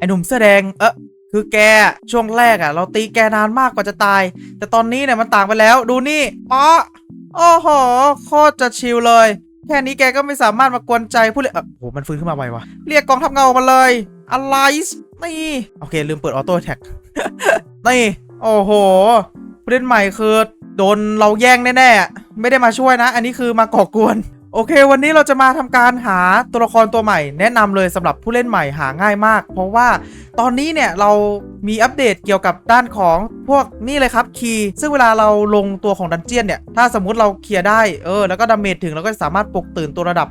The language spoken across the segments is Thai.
ไอ้หนุ่มเสื้อแดง เออคือแกช่วงแรกอะเราตีแกนานมากกว่าจะตาย แต่ตอนนี้เนี่ยมันต่างไปแล้ว ดูนี่ป๊อโอ้โหโคตรจะชิลเลย แค่นี้แกก็ไม่สามารถมากวนใจผู้เล่นเออโหมันฟื้นขึ้นมาไววะเรียกกองทัพเงามาเลย อะไรนี่โอเค ลืมเปิดออโต้แท็กนี่โอ้โหผู้เล่นใหม่คือโดนเราแย่งแน่ๆไม่ได้มาช่วยนะ อันนี้คือมาก่อกวน โอเค วันนี้เราจะมาทำการหาตัวละครตัวใหม่ แนะนำเลยสำหรับผู้เล่นใหม่หาง่ายมาก เพราะว่าตอนนี้เนี่ยเรามีอัปเดตเกี่ยวกับด้านของพวกนี่เลยครับคีย์ซึ่งเวลาเราลงตัวของดันเจียนเนี่ยถ้าสมมุติเราเคลียร์ได้เออแล้วก็ดาเมจถึงเราก็สามารถปลุกตื่นตัวระดับ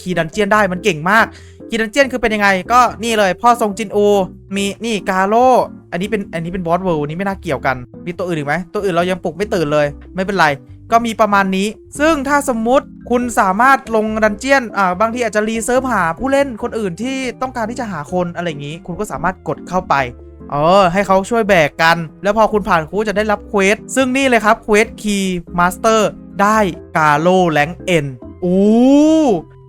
คีย์ดันเจียนได้มันเก่งมากกีดันเจียนคือเป็นยังไงก็นี่เลยพ่อทรงจินอูมีนี่กาโลอันนี้เป็นอันนี้เป็นบอสเวิลด์นี้ไม่น่าเกี่ยวกัน มีตัวอื่นอีกไหมตัวอื่นเรายังปลุกไม่ตื่นเลย ไม่เป็นไร ก็มีประมาณนี้ ซึ่งถ้าสมมุติคุณสามารถลงดันเจียน อ่า บางทีอาจจะรีเซิร์ฟหาผู้เล่นคนอื่นที่ต้องการที่จะหาคนอะไรอย่างนี้ คุณก็สามารถกดเข้าไป เออ ให้เขาช่วยแบกกัน แล้วพอคุณผ่านคุณจะได้รับเควส ซึ่งนี่เลยครับเควสคีย์มาสเตอร์ได้กาโลแลงเอ็นอู้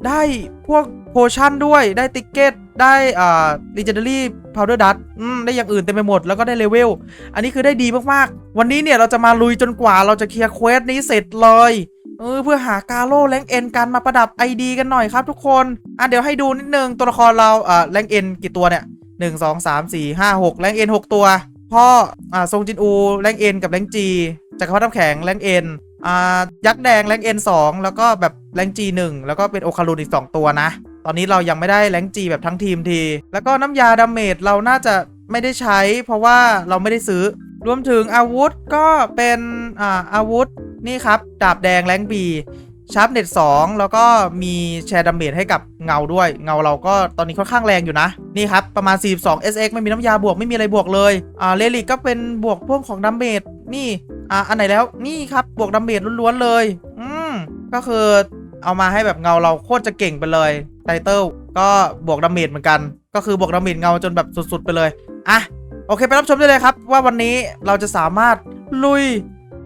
ได้พวกโพชั่นด้วยได้ติ๊กเก็ตได้อ่า legendary powder dust อืมได้อย่างอื่นเต็มไปหมดแล้วก็ได้เลเวล อันนี้คือได้ดีมากๆ วันนี้เนี่ยเราจะมาลุยจนกว่าเราจะเคลียร์เควสนี้เสร็จเลยเออเพื่อหากาโลแรงเอ็นกันมาประดับ ID กันหน่อยครับทุกคนอะเดี๋ยวให้ดูนิดนึงตัวละครเราอ่าแรงเอ็นกี่ตัวเนี่ยหนึ่งสองสามสี่ห้าหกแรงเอ็นหกตัว พ่ออ่าทรงจินอูแรงเอ็นกับแรงจีจักรพรรดิน้ำแข็งแรงเอ็น อ่ายักษ์แดงแรงเอ็นสองแล้วก็แบบแรงจีหนึ่งแล้วก็เป็นโอคารุนอีก 2 ตัวนะ ตอนนี้เรายังไม่ได้แรงจีแบบทั้งทีมที แล้วก็น้ำยาดาเมจเราน่าจะไม่ได้ใช้ เพราะว่าเราไม่ได้ซื้อ รวมถึงอาวุธก็เป็นอ่าอาวุธนี่ครับ ดาบแดงแรงบีชาร์ปเน็ต2แล้วก็มีแชร์ดาเมจให้กับเงาด้วย เงาเราก็ตอนนี้ค่อนข้างแรงอยู่นะ นี่ครับ ประมาณ 42 SX ไม่มีน้ำยาบวกไม่มีอะไรบวกเลย อ่าเลลิกก็เป็นบวกพวกของดาเมจนี่ อะอันไหนแล้วนี่ครับบวกดาเมจล้วนๆเลย อืมก็คือเอามาให้แบบเงาเราโคตรจะเก่งไปเลยไตเติลก็บวกดาเมจเหมือนกัน ก็คือบวกดาเมจเงาจนแบบสุดๆไปเลย อะ โอเค ไปรับชมได้เลยครับ ว่าวันนี้เราจะสามารถลุย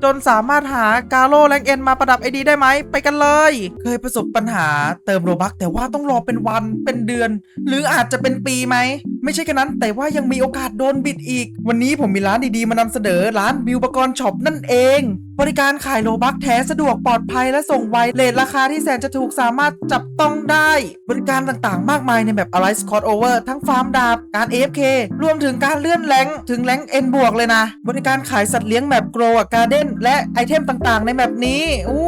จนสามารถหากาโลแรงเอ็นมาประดับไอดีได้ไหม ไปกันเลย เคยประสบปัญหาเติมโรบักแต่ว่าต้องรอเป็นวันเป็นเดือน หรืออาจจะเป็นปีไหม ไม่ใช่แค่นั้น แต่ว่ายังมีโอกาสโดนบิดอีก วันนี้ผมมีร้านดีๆ มานำเสนอร้านบิวปกรณ์ช็อปนั่นเอง บริการขายโลบักแท้สะดวกปลอดภัยและส่งไวเลทราคาที่แสนจะถูกสามารถจับต้องได้ บริการต่างๆ มากมายในแบบ Alliance Scott Over ทั้งฟาร์มดาบการ AFK รวมถึงการเลื่อนแรงถึงแรงเอ็นบวกเลยนะ บริการขายสัตว์เลี้ยงแบบ Grow การเด้นและไอเทมต่างๆ ในแบบนี้อู้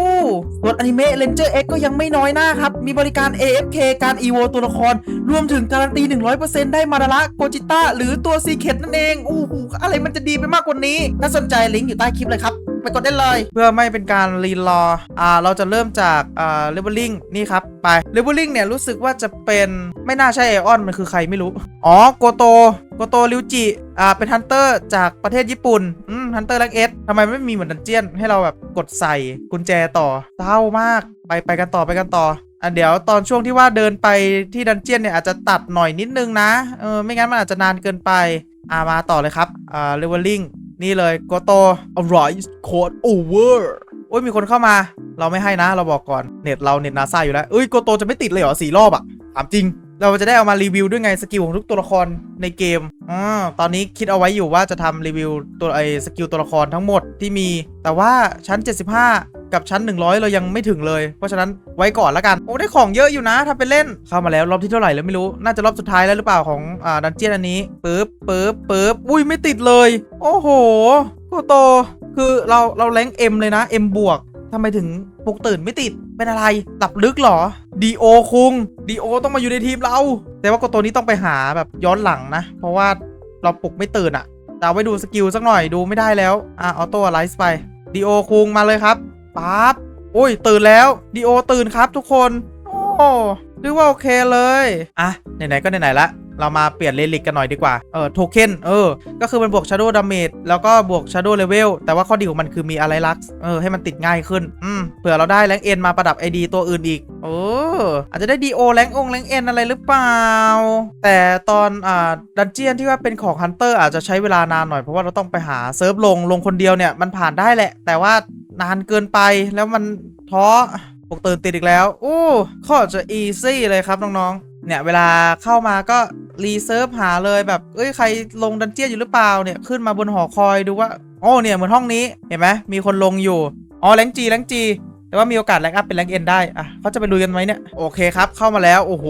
ส่วนอนิเมะเลนเจอร์ X ก็ยังไม่น้อยหน้าครับ มีบริการ AFK การ EVO ตัวละคร รวมถึงการันตี 100%ได้มาดาระโกจิต้าหรือตัวซีเคตนั่นเองอู้หูอะไรมันจะดีไปมากกว่านี้ถ้าสนใจลิงก์อยู่ใต้คลิปเลยครับ กดได้เลย เพื่อไม่เป็นการรีรออ่าเราจะเริ่มจากอ่าเลเวลลิ่งนี่ครับ ไปเลเวลลิ่งเนี่ยรู้สึกว่าจะเป็นไม่น่าใช่ไอออนมันคือใครไม่รู้ อ๋อโกโตโกโตริวจิอ่าเป็นฮันเตอร์จากประเทศญี่ปุ่นอืมฮันเตอร์แลกเอสทำไมไม่มีเหมือนดันเจียน ให้เราแบบกดใส่กุญแจต่อเศร้ามากไปไปกันต่อไปกันต่ออะเดี๋ยวตอนช่วงที่ว่าเดินไปที่ดันเจียนเนี่ยอาจจะตัดหน่อยนิดนึงนะเออไม่งั้นมันอาจจะนานเกินไปอ่ามาต่อเลยครับอ่าเลเวลลิ่ง นี่เลยโกโต Arise Code Over โอ้ยมีคนเข้ามา เราไม่ให้นะ เราบอกก่อน เน็ตเราเน็ตนาซาอยู่แล้วเอ้ยโกโตจะไม่ติดเลยเหรอสี่รอบอะถามจริง เราจะได้เอามารีวิวด้วยไงสกิลของทุกตัวละครในเกมอ่าตอนนี้คิดเอาไว้อยู่ว่าจะทำรีวิวตัวไอ้สกิลตัวละครทั้งหมดที่มี แต่ว่าชั้น 75 กับชั้น 100 เรายังไม่ถึงเลย เพราะฉะนั้นไว้ก่อนละกัน โอ้ได้ของเยอะอยู่นะถ้าไปเล่น เข้ามาแล้วรอบที่เท่าไหร่แล้วไม่รู้ น่าจะรอบสุดท้ายแล้วหรือเปล่าของอ่าดันเจียนอันนี้ปึ๊บปึ๊บปึ๊บอุ้ยไม่ติดเลย โอ้โหโกโต คือเราเราแรงเอ็มเลยนะ M บวกทำไมถึงปลุกตื่นไม่ติด เป็นอะไรหลับลึกเหรอดีโอคุงดีโอต้องมาอยู่ในทีมเรา แต่ว่าโกโตนี้ต้องไปหาแบบย้อนหลังนะ เพราะว่าเราปลุกไม่ตื่นอะแต่เอาไว้ดูสกิลสักหน่อยดูไม่ได้แล้ว อะออโต้ไลฟ์ไปดีโอคุงมาเลยครับ ปั๊บโอ้ย ตื่นแล้วดีโอตื่นครับทุกคนโอ้เรียกว่าโอเคเลย อะ ไหน ๆ ก็ไหน ๆ ละ เรามาเปลี่ยนเลลิกกันหน่อยดีกว่า เออโทเค็น เออ ก็คือมันบวก Shadow Damage แล้วก็บวก Shadow Level แต่ว่าข้อดีของมันคือมีอะไรลักเออ ให้มันติดง่ายขึ้น อืม เผื่อเราได้แรงเอ็นมาประดับ ID ตัวอื่นอีก เออ อาจจะได้ DO แรงองแรงเอ็นอะไรหรือเปล่า แต่ตอน อ่า ดันเจียนที่ว่าเป็นของฮันเตอร์อาจจะใช้เวลานานหน่อย เพราะว่าเราต้องไปหาเซิร์ฟลง ลงคนเดียวเนี่ย มันผ่านได้แหละ แต่ว่า นานเกินไปแล้วมันท้อปลุกตื่นติดอีกแล้ว โอ้ข้อจะอีซี่เลยครับน้องๆ เนี่ยเวลาเข้ามาก็รีเซิร์ฟหาเลยแบบ เอ้ยใครลงดันเจี้ยนอยู่หรือเปล่าเนี่ยขึ้นมาบนหอคอยดูว่าโอ้เนี่ยเหมือนห้องนี้เห็นไหมมีคนลงอยู่อ๋อแรงจีแรงจีแต่ว่ามีโอกาสแรงอัพเป็นแรงเอ็นได้อะเขาจะไปลุยกันไหมเนี่ยโอเคครับเข้ามาแล้วโอ้โห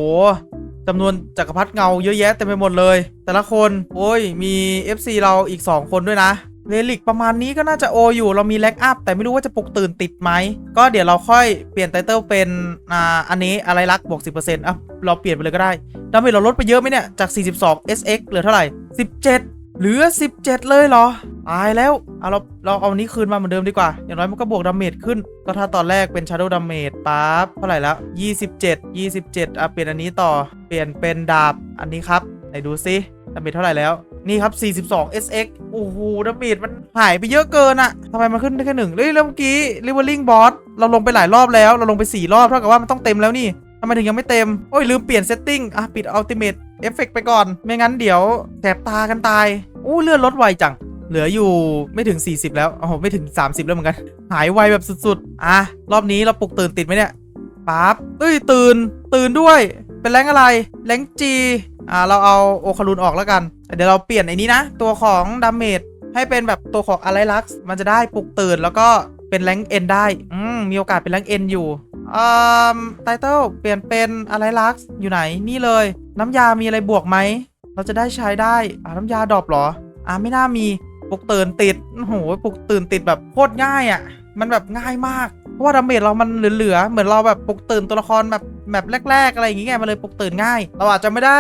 จำนวนจักรพรรดิเงาเยอะแยะเต็มไปหมดเลย แต่ละคนโอ้ยมี FC เราอีก 2 คนด้วยนะ เลลิกประมาณนี้ก็น่าจะโออยู่เรามีแล็กอัพแต่ไม่รู้ว่าจะปลุกตื่นติดไหม ก็เดี๋ยวเราค่อยเปลี่ยนไตเติลเป็นอ่าอันนี้อะไรลักษณ์บวก 10%อะเราเปลี่ยนไปเลยก็ได้ดาเมจเราลดไปเยอะไหมเนี่ย จาก 42 SX เหลือเท่าไหร่ 17 เหลือ 17 เลยเหรอ ตายแล้วเอาเราเราเอาอันนี้คืนมาเหมือนเดิมดีกว่า อย่างน้อยมันก็บวกดาเมจขึ้น ก็ถ้าตอนแรกเป็น Shadow Damage ปั๊บเท่าไหร่แล้ว 27 27อะเปลี่ยนอันนี้ต่อเปลี่ยนเป็นดาบอันนี้ครับไหนดูซิดาเมจเท่าไหร่แล้ว นี่ครับ 42 SX โอ้โหดาเมจมันหายไปเยอะเกินอะทำไมมันขึ้นได้แค่หนึ่งเฮ้ยแล้วเมื่อกี้ Rivaling Boss เราลงไปหลายรอบแล้ว เราลงไป 4 รอบ เท่ากับว่ามันต้องเต็มแล้วนี่ทำไมถึงยังไม่เต็ม โอ้ยลืมเปลี่ยนเซตติ้งอะปิด Ultimate Effect ไปก่อน ไม่งั้นเดี๋ยวแสบตากันตายอู้เลื่อนลดไวจัง เหลืออยู่ไม่ถึง 40 แล้วโอ้โหไม่ถึง 30 แล้วเหมือนกัน หายไวแบบสุดๆ อะ รอบนี้เราปลุกตื่นติดไหมเนี่ยปั๊บเอ้ยตื่น ตื่นด้วย เป็นแรงอะไร แรงจี อ่าเราเอาโอคารุนออกแล้วกัน เดี๋ยวเราเปลี่ยนไอ้นี้นะ ตัวของดาเมจให้เป็นแบบตัวของอะไรลักซ์มันจะได้ปลุกตื่นแล้วก็เป็นแรงเอ็นได้ อืม มีโอกาสเป็นแรงเอ็นอยู่อ่าไตเติลเปลี่ยนเป็นอะไรลักซ์อยู่ไหนนี่เลย น้ำยามีอะไรบวกไหม เราจะได้ใช้ได้อ่าน้ำยาดรอปเหรอ อ่าไม่น่ามีปลุกตื่นติดโอ้โหปลุกตื่นติดแบบโคตรง่ายอะ่ะ มันแบบง่ายมากเพราะว่าดาเมจเรามันเหลือๆเหมือนเราแบบปลุกตื่นตัวละครแบบแบบแรก ๆ อะไรอย่างเงี้ยมันเลยปลุกตื่นง่าย เราอาจจะไม่ได้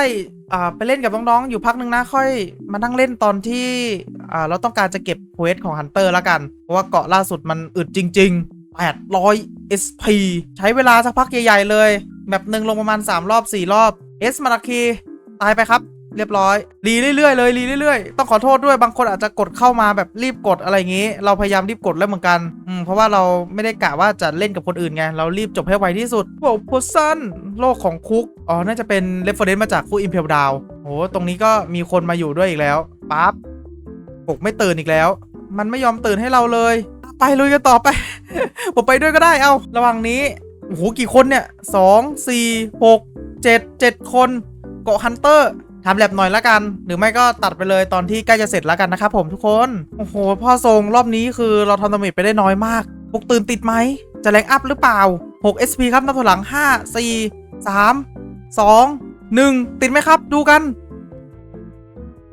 อ่าไปเล่นกับน้องๆอยู่พักหนึ่งนะค่อยมานั่งเล่นตอนที่อ่าเราต้องการจะเก็บเควสของฮันเตอร์ละกัน เพราะว่าเกาะล่าสุดมันอึดจริง ๆ 800 SP ใช้เวลาสักพักใหญ่ ๆ เลย แบบหนึ่งลงประมาณ 3 รอบ 4 รอบ S มาราคี ตายไปครับ เรียบร้อย รีเรื่อยๆเลยรีเรื่อยๆ ต้องขอโทษด้วยบางคนอาจจะกดเข้ามาแบบรีบกดอะไรอย่างงี้ เราพยายามรีบกดแล้วเหมือนกันอืมเพราะว่าเราไม่ได้กะว่าจะเล่นกับคนอื่นไง เรารีบจบให้ไวที่สุดโอ้โพสันโลกของคุก อ๋อ น่าจะเป็นเรฟเฟอร์เรนซ์มาจากคุกอิมเพลดาวโอ้ตรงนี้ก็มีคนมาอยู่ด้วยอีกแล้วปั๊บปกไม่ตื่นอีกแล้ว มันไม่ยอมตื่นให้เราเลย ไปลุยกันต่อไป ผมไปด้วยก็ได้ เอาระหว่างนี้โอ้โหกี่คนเนี่ยสองสี่หกเจ็ดเจ็ดคน เกาะฮันเตอร์ ทำแลบหน่อยละกัน หรือไม่ก็ตัดไปเลยตอนที่ใกล้จะเสร็จแล้วกันนะครับผมทุกคน โอ้โห พ่อทรงรอบนี้คือเราทำดาเมจไปได้น้อยมากปลุกตื่นติดไหม จะแรงอัพหรือเปล่า 6 SP ครับนับถอยหลัง 5 4 3 2 1 ติดไหมครับ ดูกัน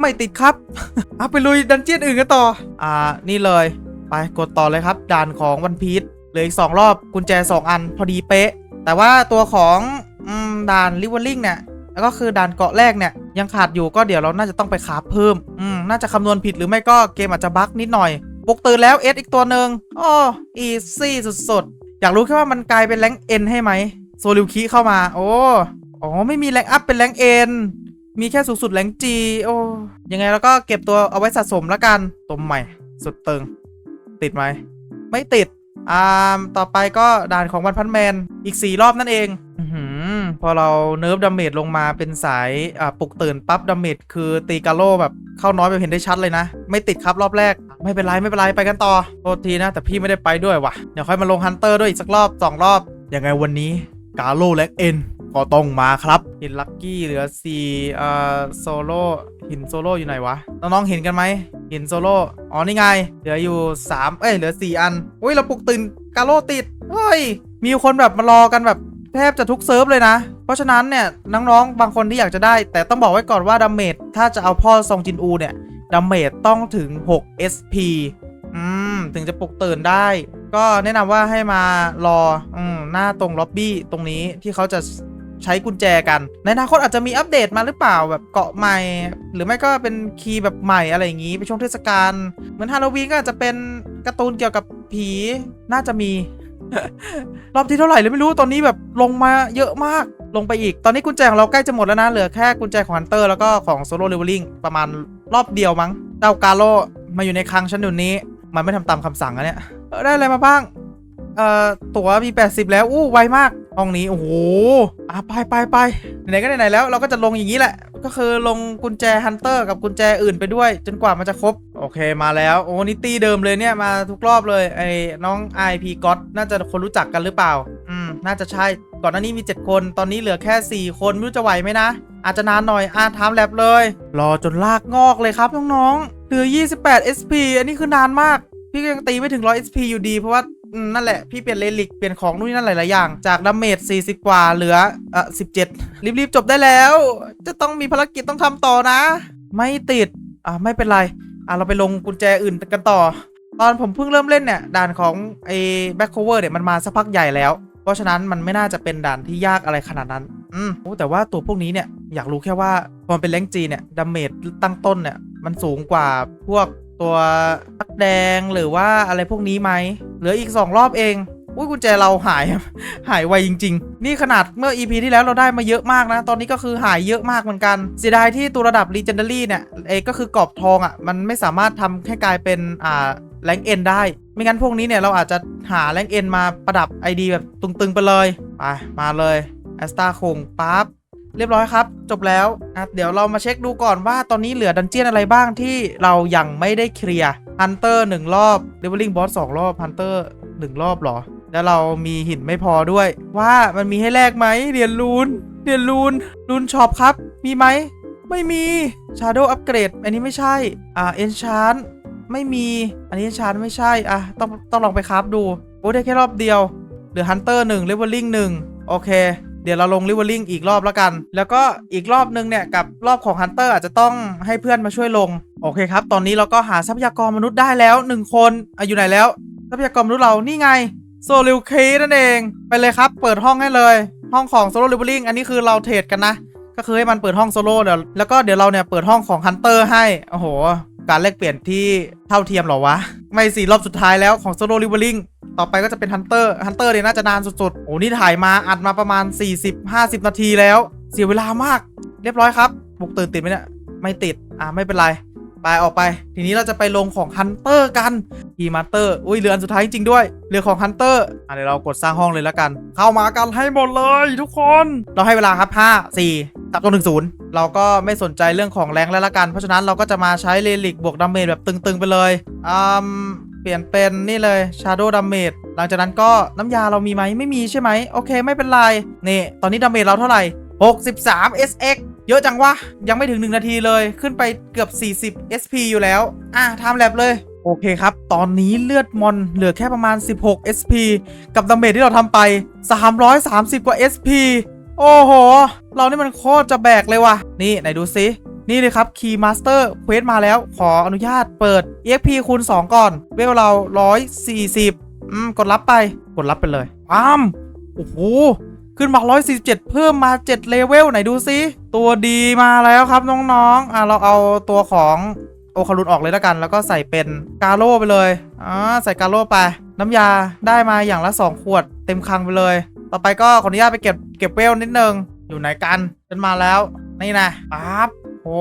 ไม่ติดครับเอาไปลุยดันเจียนอื่นกันต่อ อ่า นี่เลย ไปกดต่อเลยครับ ด่านของวันพีชเหลืออีก2รอบกุญแจ 2 อันพอดีเป๊ะ แต่ว่าตัวของอด่านริเวอร์ลิงเนี่ยแล้วก็คือด่านเกาะแรกเนี่ย ยังขาดอยู่ก็เดี๋ยวเราน่าจะต้องไปคราฟเพิ่ม อืม น่าจะคำนวณผิดหรือไม่ก็เกมอาจจะบั๊กนิดหน่อยปลุกตื่นแล้วเอสอีกตัวหนึ่งอ้ออีซี่สุดๆ อยากรู้แค่ว่ามันกลายเป็นแรงเอ็นให้ไหมโซลิวคิเข้ามา โอ้อ๋อไม่มีแรงอัพเป็นแรงเอ็นมีแค่สูงสุดแรงจีโอ้ยังไงเราก็เก็บตัวเอาไว้สะสมแล้วกันตัวใหม่ สุดเตึงติดไหม ไม่ติด อ่าต่อไปก็ด่านของวันพันแมนอีก 4 รอบนั่นเองอพอเราเนิร์ฟดาเมจลงมาเป็นสายปลุกตื่นปั๊บดาเมจคือตีกาโลแบบเข้าน้อยแบบเห็นได้ชัดเลยนะ ไม่ติดครับรอบแรก ไม่เป็นไรไม่เป็นไรไปกันต่อโทษทีนะ แต่พี่ไม่ได้ไปด้วยว่ะเดี๋ยวค่อยมาลงฮันเตอร์ด้วยอีกสักรอบ 2 รอบยังไงวันนี้กาโลและเอ็น ก็ต้องมาครับหินลักกี้เหลือ4อ่าโซโล่หินโซโล่อยู่ไหนวะ น้องๆเห็นกันไหมหินโซโล่อ๋อนี่ไง เหลืออยู่ 3 เอ้ยเหลือ 4 อันอุ้ยเราปลุกตื่นกาโลติดเฮ้ยมีคนแบบมารอกันแบบแทบจะทุกเซิร์ฟเลยนะ เพราะฉะนั้นเนี่ยน้องๆบางคนที่อยากจะได้ แต่ต้องบอกไว้ก่อนว่าดาเมจถ้าจะเอาพ่อซองจินอูเนี่ยดาเมจต้องถึง 6 SP อืมถึงจะปลุกตื่นได้ ก็แนะนำว่าให้มารออืมหน้าตรงล็อบบี้ตรงนี้ที่เขาจะ ใช้กุญแจกัน ในอนาคตอาจจะมีอัปเดตมาหรือเปล่าแบบเกาะใหม่ หรือไม่ก็เป็นคีย์แบบใหม่อะไรอย่างงี้ไปช่วงเทศกาลเหมือนฮาโลวีนก็อาจจะเป็นการ์ตูนเกี่ยวกับผีน่าจะมี รอบที่เท่าไหร่เลยไม่รู้ตอนนี้แบบลงมาเยอะมากลงไปอีก ตอนนี้กุญแจของเราใกล้จะหมดแล้วนะ เหลือแค่กุญแจของฮันเตอร์แล้วก็ของโซโล่เลเวลลิ่งประมาณรอบเดียวมั้งเจ้ากาโลมาอยู่ในคลังฉันอยู่นี้ มันไม่ทำตามคำสั่งอะเนี่ยเออได้อะไรมาบ้าง เอ่อตั๋วมี 80 แล้ว อู้ไวมากห้องนี้ โอ้โหอะไปไปไปไหนก็ไหนแล้ว เราก็จะลงอย่างนี้แหละ ก็คือลงกุญแจฮันเตอร์กับกุญแจอื่นไปด้วย จนกว่ามันจะครบ โอเคมาแล้ว โอ้นี่ตีเดิมเลยเนี่ย มาทุกรอบเลย ไอ้น้อง IP God น่าจะคนรู้จักกันหรือเปล่า อืม น่าจะใช่ ก่อนหน้านี้มี 7 คน ตอนนี้เหลือแค่ 4 คนไม่รู้จะไหวไหมนะ อาจจะนานหน่อยอะทำแลบเลย รอจนลากงอกเลยครับน้องๆเหลือ 28 SP อันนี้คือนานมาก พี่ก็ยังตีไม่ถึง100 SP อยู่ดีเพราะว่า นั่นแหละ พี่เปลี่ยนเลลิกเปลี่ยนของนู่นนนั่นหลายๆอย่าง จากดาเมจ40 กว่าเหลืออ่อ17 รีบ ๆ จบได้แล้ว จะต้องมีภารกิจต้องทำต่อนะ ไม่ติด อะไม่เป็นไร อะเราไปลงกุญแจอื่นกันต่อ ตอนผมเพิ่งเริ่มเล่นเนี่ย ด่านของไอ้แบ็คโคเวอร์เนี่ยมันมาสักพักใหญ่แล้ว เพราะฉะนั้นมันไม่น่าจะเป็นด่านที่ยากอะไรขนาดนั้น อืมโอ้แต่ว่าตัวพวกนี้เนี่ยอยากรู้แค่ว่าพอมันเป็นแรงจีเนี่ยดาเมจตั้งต้นเนี่ยมันสูงกว่าพวก ตัวพักแดงหรือว่าอะไรพวกนี้ไหมเหลืออีก 2 รอบเองอุ้ยกุญแจเราหายหายไวจริง ๆ นี่ขนาดเมื่อ EP ที่แล้วเราได้มาเยอะมากนะ ตอนนี้ก็คือหายเยอะมากเหมือนกัน เสียดายที่ตัวระดับ Legendary เนี่ยเอก็คือกรอบทองอะ่ะ มันไม่สามารถทำให้กลายเป็นอ่าแรงเอ็นได้ ไม่งั้นพวกนี้เนี่ยเราอาจจะหาแรงเอ็นมาประดับ ID แบบตึงๆไปเลย ไป มาเลยแอสตาคงปั๊บ เรียบร้อยครับ จบแล้วอะเดี๋ยวเรามาเช็คดูก่อนว่าตอนนี้เหลือดันเจียนอะไรบ้างที่เรายังไม่ได้เคลียร์ฮันเตอร์หนึ่งรอบเดวิลลิงบอสสองรอบฮันเตอร์หนึ่งรอบหรอ แล้วเรามีหินไม่พอด้วย ว่ามันมีให้แลกไหมเรียนรูนเรียนรูนรูนช็อปครับ มีไหมไม่มี Shadow Upgrade อันนี้ไม่ใช่อ่า Enchant ไม่มีอันนี้ Enchant ไม่ใช่อะต้องต้องลองไปคราฟดูโอ้ได้แค่รอบเดียว เหลือ Hunter 1 Leveling 1โอเค เดี๋ยวเราลง Leveling อีกรอบแล้วกัน แล้วก็อีกรอบนึงเนี่ยกับรอบของ Hunter อาจจะต้องให้เพื่อนมาช่วยลง โอเคครับ ตอนนี้เราก็หาทรัพยากรมนุษย์ได้แล้ว1คนอะอยู่ไหนแล้ว ทรัพยากรมนุษย์เรานี่ไงโซลิวเคนั่นเอง ไปเลยครับ เปิดห้องให้เลย ห้องของโซโล่ลิเวอร์ลิงอันนี้คือเราเทรดกันนะ ก็คือให้มันเปิดห้องโซโล่เดี๋ยวแล้วก็เดี๋ยวเราเนี่ยเปิดห้องของฮันเตอร์ให้โอ้โหการแลกเปลี่ยนที่เท่าเทียมหรอวะ ไม่สิรอบสุดท้ายแล้วของโซโล่ลิเวอร์ลิง ต่อไปก็จะเป็นฮันเตอร์ฮันเตอร์เนี่ยน่าจะนานสุดๆ โอ้นี่ถ่ายมาอัดมาประมาณ 40-50 นาทีแล้ว เสียเวลามาก เรียบร้อยครับบุกตื่นติดไหมเนี่ย ไม่ติด อะไม่เป็นไรไปออกไป ทีนี้เราจะไปลงของฮันเตอร์กันทีมาเตอร์ อุ้ยเรืออันสุดท้ายจริงๆด้วย เรือของฮันเตอร์อะเดี๋ยวเรากดสร้างห้องเลยแล้วกัน เข้ามากันให้หมดเลยทุกคน เราให้เวลาครับ 5 4ตับตัวหนึ่งศูนย์เราก็ไม่สนใจเรื่องของแรงแล้วละกัน เพราะฉะนั้นเราก็จะมาใช้เลลิกบวกดาเมจแบบตึงๆไปเลยอืม ปลี่ยนเป็นนี่เลย Shadow Damage หลังจากนั้นก็น้ำยาเรามีไหมไม่มีใช่ไหมโอเคไม่เป็นไร นี่ ตอนนี้ดาเมจเราเท่าไหร่ 63 SX เยอะจังวะ ยังไม่ถึง 1 นาทีเลยขึ้นไปเกือบ 40 SP อยู่แล้ว อะทำแลบเลยโอเคครับ ตอนนี้เลือดมอนเหลือแค่ประมาณ 16 SP กับดาเมจที่เราทำไป 330 กว่า SP โอ้โห เรานี่มันโคตรจะแบกเลยว่ะ นี่ไหนดูซิ นี่เลยครับ Key Master Quest มาแล้วขออนุญาตเปิด EXP คูณ2 ก่อน เวลเรา 140 อืม กดรับไป กดรับไปเลยปั๊มโอ้โห ขึ้นมา 147 เพิ่มมา 7 เลเวล ไหนดูซิตัวดีมาแล้วครับน้องๆ อะ เราเอาตัวของโอคารุนออกเลยแล้วกัน แล้วก็ใส่เป็นกาโร่ไปเลยอ่าใส่กาโร่ไป น้ำยาได้มาอย่างละ 2 ขวดเต็มคังไปเลย ต่อไปก็ขออนุญาตไปเก็บเก็บเวลนิดนึงอยู่ไหนกันฉันมาแล้วนี่นะปั๊บ โห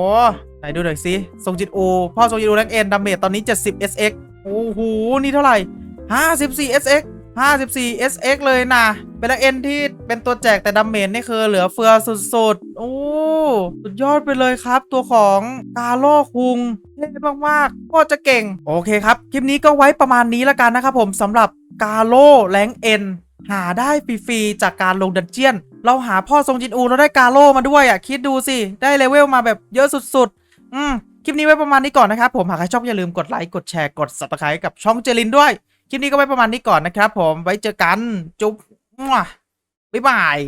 ไหนดูหน่อยสิทรงจิตอูพ่อทรงจิตอูแรงเอ็นดาเมจตอนนี้ 70 SX โอ้โห นี่เท่าไหร่ 54 SX 54 SX เลยนะ เป็นแรงเอ็นที่เป็นตัวแจกแต่ดาเมจนี่คือเหลือเฟือสุดๆ โอ้ สุดยอดไปเลยครับ ตัวของกาโลคุงเท่มากๆโคตรจะเก่ง โอเคครับ คลิปนี้ก็ไว้ประมาณนี้แล้วกันนะครับผมสำหรับกาโลแรงเอ็น หาได้ฟรีๆจากการลงดันเจียน เราหาพ่อทรงจินอูเราได้กาโลมาด้วยอะคิดดูสิ ได้เลเวลมาแบบเยอะสุดๆ อืมคลิปนี้ไว้ประมาณนี้ก่อนนะครับผมหากใครชอบอย่าลืมกดไลค์กดแชร์กดซับสไครต์กับช่องเจลินด้วย คลิปนี้ก็ไว้ประมาณนี้ก่อนนะครับผมไว้เจอกันจุ๊บมั่วบ๊ายบาย